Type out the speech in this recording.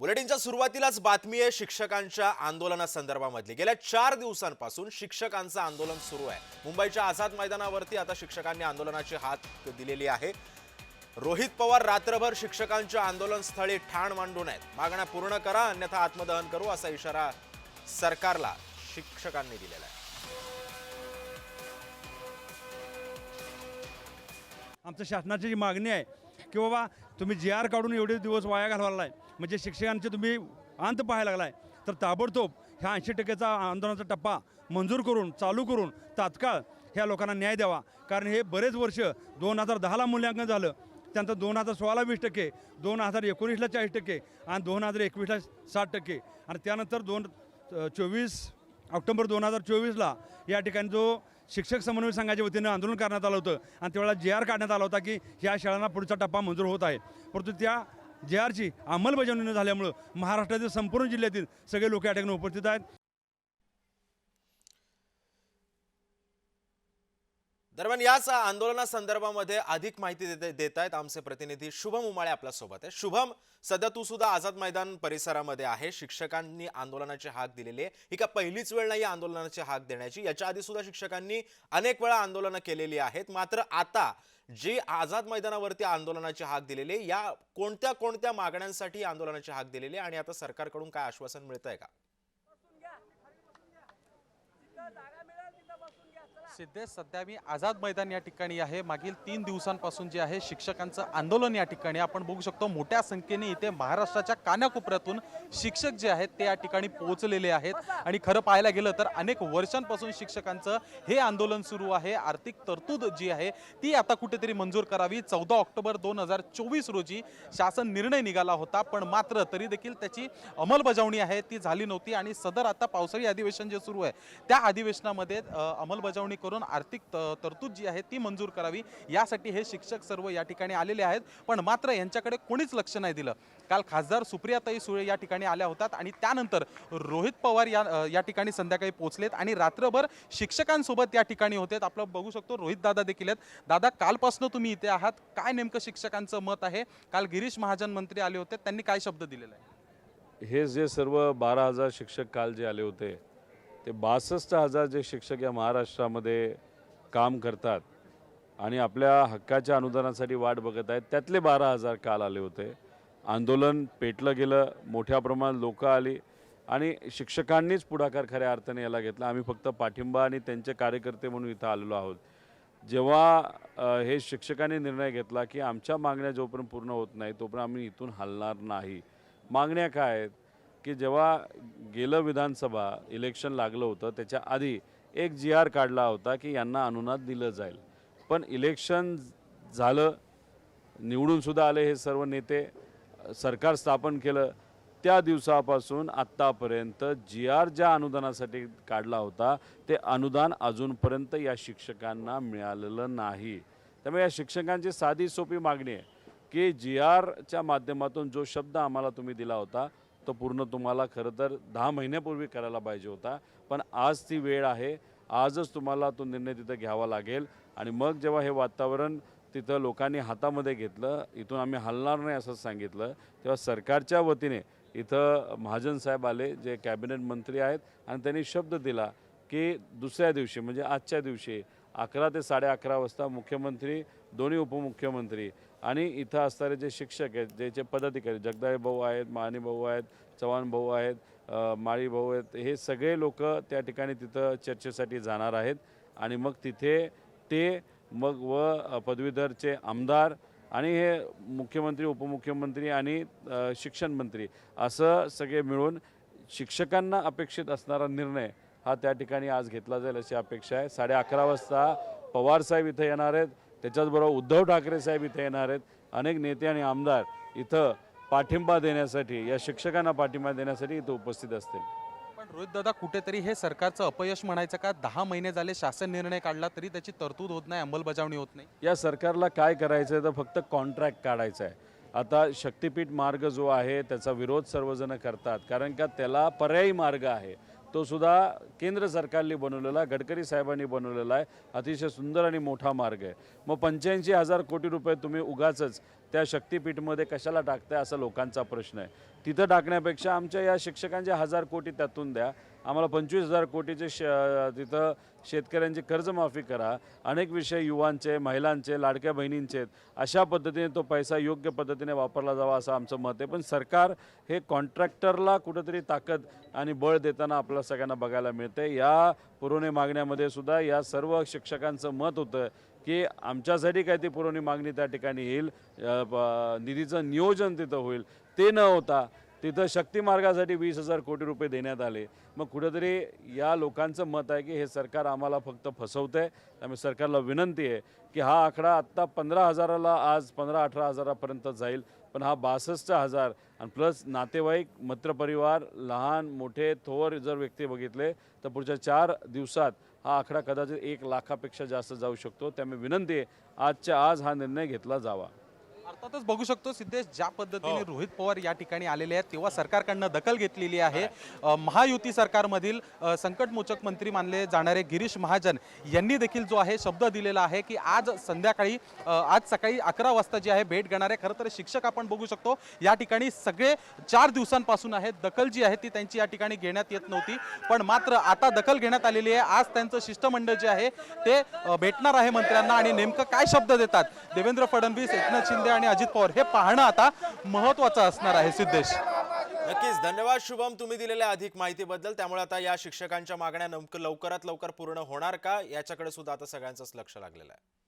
बुलेटिनच्या सुरुवातीलाच बातमी आहे शिक्षकांच्या आंदोलनासंदर्भामधली गेल्या चार दिवसांपासून शिक्षकांचं आंदोलन सुरू आहे. मुंबईच्या आझाद मैदानावरती आता शिक्षकांनी आंदोलनाची हात दिलेली आहे. रोहित पवार रात्रभर शिक्षकांच्या आंदोलनस्थळी ठाण मांडून आहेत. मागण्या पूर्ण करा अन्यथा आत्मदहन करू असा इशारा सरकारला शिक्षकांनी दिलेला आहे. आमच्या शासनाची जी मागणी आहे की बाबा तुम्ही जी आर काढून एवढे दिवस वाया घालवायला आहे म्हणजे शिक्षकांचे तुम्ही अंत पाहायला लागलाय. तर ताबडतोब ह्या ऐंशी टक्क्याचा आंदोलनाचा टप्पा मंजूर करून चालू करून तात्काळ ह्या लोकांना न्याय द्यावा. कारण हे बरेच वर्ष दोन हजार दहाला मूल्यांकन झालं. त्यानंतर दोन हजार सोळाला वीस टक्के दोन हजार एकोणीसला चाळीस टक्के आणि दोन हजार एकवीसला साठ टक्के. आणि त्यानंतर दोन चोवीस ऑक्टोबर दोन हजार चोवीसला या ठिकाणी जो शिक्षक समन्वय संघाच्या वतीनं आंदोलन करण्यात आलं होतं आणि त्यावेळेला जे आर काढण्यात आला होता की ह्या शाळांना पुढचा टप्पा मंजूर होत आहे. परंतु त्या जे आरची अंमलबजावणी न झाल्यामुळं महाराष्ट्रातील संपूर्ण जिल्ह्यातील सगळे लोक या ठिकाणी उपस्थित आहेत. दरम्यान याच आंदोलनासंदर्भामध्ये अधिक माहिती देत देत आहेत आमचे प्रतिनिधी शुभम उमाळे आपल्यासोबत आहे. शुभम सध्या तू सुद्धा आझाद मैदान परिसरामध्ये आहे. शिक्षकांनी आंदोलनाची हाक दिलेली आहे. ही का पहिलीच वेळ नाही आंदोलनाची हाक देण्याची? याच्या आधी सुद्धा शिक्षकांनी अनेक वेळा आंदोलनं केलेली आहेत. मात्र आता जी आझाद मैदानावरती आंदोलनाची हाक दिलेली आहे या कोणत्या कोणत्या मागण्यांसाठी आंदोलनाची हाक दिलेली आहे आणि आता सरकारकडून काय आश्वासन मिळत आहे का सिद्धेश सध्या मी आझाद मैदान या ठिकाणी आहे. मागील तीन दिवसांपासून जे आहे शिक्षकांचं आंदोलन या ठिकाणी आपण बघू शकतो मोठ्या संख्येने इथे महाराष्ट्राच्या कानाकोपऱ्यातून शिक्षक जे आहेत ते या ठिकाणी पोहोचलेले आहेत. आणि खरं पाहायला गेलं तर अनेक वर्षांपासून शिक्षकांचं हे आंदोलन सुरू आहे. आर्थिक तरतूद जी आहे ती आता कुठेतरी मंजूर करावी. चौदा ऑक्टोबर दोन हजार चोवीस रोजी शासन निर्णय निघाला होता पण मात्र तरी देखील त्याची अंमलबजावणी आहे ती झाली नव्हती. आणि सदर आता पावसाळी अधिवेशन जे सुरू आहे त्या अधिवेशनामध्ये अंमलबजावणी करून आर्थिक तरतूद जी आहे ती मंजूर करावी. यासाठी हे शिक्षक सर्व या ठिकाणी आलेले आहेत. पण मात्र यांच्याकडे कोणीच लक्ष नाही दिलं. काल खासदार सुप्रियाताई सुळे या ठिकाणी आल्या होतात आणि त्यानंतर रोहित पवार या या ठिकाणी संध्याकाळी पोहोचलेत आणि रात्रभर शिक्षकांसोबत या ठिकाणी होते आपलं बघू शकतो रोहित दादा देखील आहेत. दादा कालपासून तुम्ही इथे आहात. काय नेमकं शिक्षकांचं मत आहे? काल गिरीश महाजन मंत्री आले होते. त्यांनी काय शब्द दिलेला आहे? हे जे सर्व बारा हजार शिक्षक काल जे आले होते ते बासष्ट हजार जे शिक्षक या महाराष्ट्रामध्ये काम करतात आणि आपल्या हक्काच्या अनुदानासाठी वाट बघत आहेत त्यातले बारा हजार काल आले होते. आंदोलन पेटलं गेलं मोठ्या प्रमाणात लोकं आली आणि शिक्षकांनीच पुढाकार खऱ्या अर्थाने याला घेतला. आम्ही फक्त पाठिंबा आणि त्यांचे कार्यकर्ते म्हणून इथं आलेलो आहोत. जेव्हा हे शिक्षकांनी निर्णय घेतला की आमच्या मागण्या जोपर्यंत पूर्ण होत नाही तोपर्यंत आम्ही इथून हलणार नाही. मागण्या काय आहेत? की जेव्हा गेलं विधानसभा इलेक्शन लागलं होतं त्याच्या आधी एक जी आर काढला होता की यांना अनुदान दिलं जाईल. पण इलेक्शन झालं निवडूनसुद्धा आले हे सर्व नेते सरकार स्थापन केलं त्या दिवसापासून आत्तापर्यंत जी आर ज्या अनुदानासाठी काढला होता ते अनुदान अजूनपर्यंत या शिक्षकांना मिळालेलं नाही. त्यामुळे या शिक्षकांची साधी सोपी मागणी आहे की जी आरच्या माध्यमातून जो शब्द आम्हाला तुम्ही दिला होता तो पूर्ण तुम्हाला खरं तर दहा महिन्यापूर्वी करायला पाहिजे होता. पण आज ती वेळ आहे. आजच तुम्हाला तो निर्णय तिथं घ्यावा लागेल. आणि मग जेव्हा हे वातावरण तिथं लोकांनी हातामध्ये घेतलं इथून आम्ही हलणार नाही असं सांगितलं तेव्हा सरकारच्या वतीने इथं महाजन साहेब आले जे कॅबिनेट मंत्री आहेत आणि त्यांनी शब्द दिला की दुसऱ्या दिवशी म्हणजे आजच्या दिवशी अकरा ते साडे अकरा वाजता मुख्यमंत्री दोन्ही उपमुख्यमंत्री आणि इथं असणारे जे शिक्षक आहेत ज्याचे पदाधिकारी जगदाळे भाऊ आहेत माने भाऊ आहेत चव्हाण भाऊ आहेत माळी भाऊ आहेत हे सगळे लोक त्या ठिकाणी तिथं चर्चेसाठी जाणार आहेत. आणि मग तिथे ते मग व पदवीधरचे आमदार आणि हे मुख्यमंत्री उपमुख्यमंत्री आणि शिक्षण मंत्री असं सगळे मिळून शिक्षकांना अपेक्षित असणारा निर्णय हा त्या ठिकाणी आज घेतला जाईल अशी अपेक्षा आहे. साडे अकरा वाजता पवारसाहेब इथं येणार आहेत. त्याच्याचबरोबर उद्धव ठाकरे साहेब इथे येणार आहेत. अनेक नेते आणि आमदार इथं पाठिंबा देण्यासाठी या शिक्षकांना पाठिंबा देण्यासाठी इथं उपस्थित असतील. पण रोहित दादा कुठेतरी हे सरकारचं अपयश म्हणायचं का? दहा महिने झाले शासन निर्णय काढला तरी त्याची तरतूद होत नाही अंमलबजावणी होत नाही. या सरकारला काय करायचं आहे तर फक्त कॉन्ट्रॅक्ट काढायचा आहे आता शक्तिपीठ मार्ग जो आहे त्याचा विरोध सर्वजण करतात. कारण का? त्याला पर्यायी मार्ग आहे. तो सुद्धा केंद्र सरकारने बनवलेला गडकरी साहेबांनी बनवलेला आहे. अतिशय सुंदर आणि मोठा मार्ग आहे. मग पंच्याऐंशी हजार कोटी रुपये तुम्ही उगाचच त्या शक्तीपीठमध्ये कशाला टाकताय असा लोकांचा प्रश्न आहे. तिथं टाकण्यापेक्षा आमच्या या शिक्षकांचे हजार कोटी त्यातून द्या. आम्हाला पंचवीस हजार कोटीचे श तिथं शेतकऱ्यांची कर्जमाफी करा. अनेक विषय युवांचे महिलांचे लाडक्या बहिणींचे अशा पद्धतीने तो पैसा योग्य पद्धतीने वापरला जावा असं आमचं मत आहे. पण सरकार हे कॉन्ट्रॅक्टरला कुठंतरी ताकद आणि बळ देताना आपल्या सगळ्यांना बघायला मिळते या पुरवणी मागण्यामध्ये सुद्धा या सर्व शिक्षकांचं मत होतं. की आमच्यासाठी काय ती पुरवणी मागणी त्या ठिकाणी येईल. निधीचं नियोजन तिथं होईल. ते न होता तिथं शक्तिमार्गासाठी वीस हजार कोटी रुपये देण्यात आले. मग कुठेतरी या लोकांचं मत आहे की हे सरकार आम्हाला फक्त फसवतं आहे त्यामुळे सरकारला विनंती आहे की हा आकडा आत्ता पंधरा हजाराला आज पंधरा अठरा हजारापर्यंत जाईल. पण हा बासष्ट हजार. आणि प्लस नातेवाईक मित्रपरिवार लहान मोठे थोर जर व्यक्ती बघितले तर पुढच्या चार दिवसात हा आकडा कदाचित एक लाखापेक्षा जास्त जाऊ शकतो. त्यामुळे विनंती आहे आजच्या आज हा निर्णय घेतला जावा. अर्थातच बघू शकतो सिद्धेश ज्या पद्धतीने रोहित पवार या ठिकाणी आलेले आहेत तेव्हा सरकारकडनं दखल घेतलेली आहे. महायुती सरकारमधील संकटमोचक मंत्री मानले जाणारे गिरीश महाजन यांनी देखील जो आहे शब्द दिलेला आहे की आज संध्याकाळी आज सकाळी अकरा वाजता जी आहे भेट घेणार आहे खरं तर शिक्षक आपण बघू शकतो. या ठिकाणी सगळे चार दिवसांपासून आहेत दखल जी आहे ती त्यांची या ठिकाणी घेण्यात येत नव्हती. पण मात्र आता दखल घेण्यात आलेली आहे. आज त्यांचं शिष्टमंडळ जे आहे ते भेटणार आहे मंत्र्यांना आणि नेमकं काय शब्द देतात? देवेंद्र फडणवीस एकनाथ शिंदे आणि अजित पवार हे पाहणं आता महत्वाचं असणार आहे सिद्धेश. नक्कीच धन्यवाद शुभम तुम्ही दिलेल्या अधिक माहितीबद्दल. त्यामुळे आता या शिक्षकांच्या मागण्या लवकरात लवकर पूर्ण होणार का? याच्याकडे सुद्धा आता सगळ्यांचंच लक्ष लागलेलं आहे.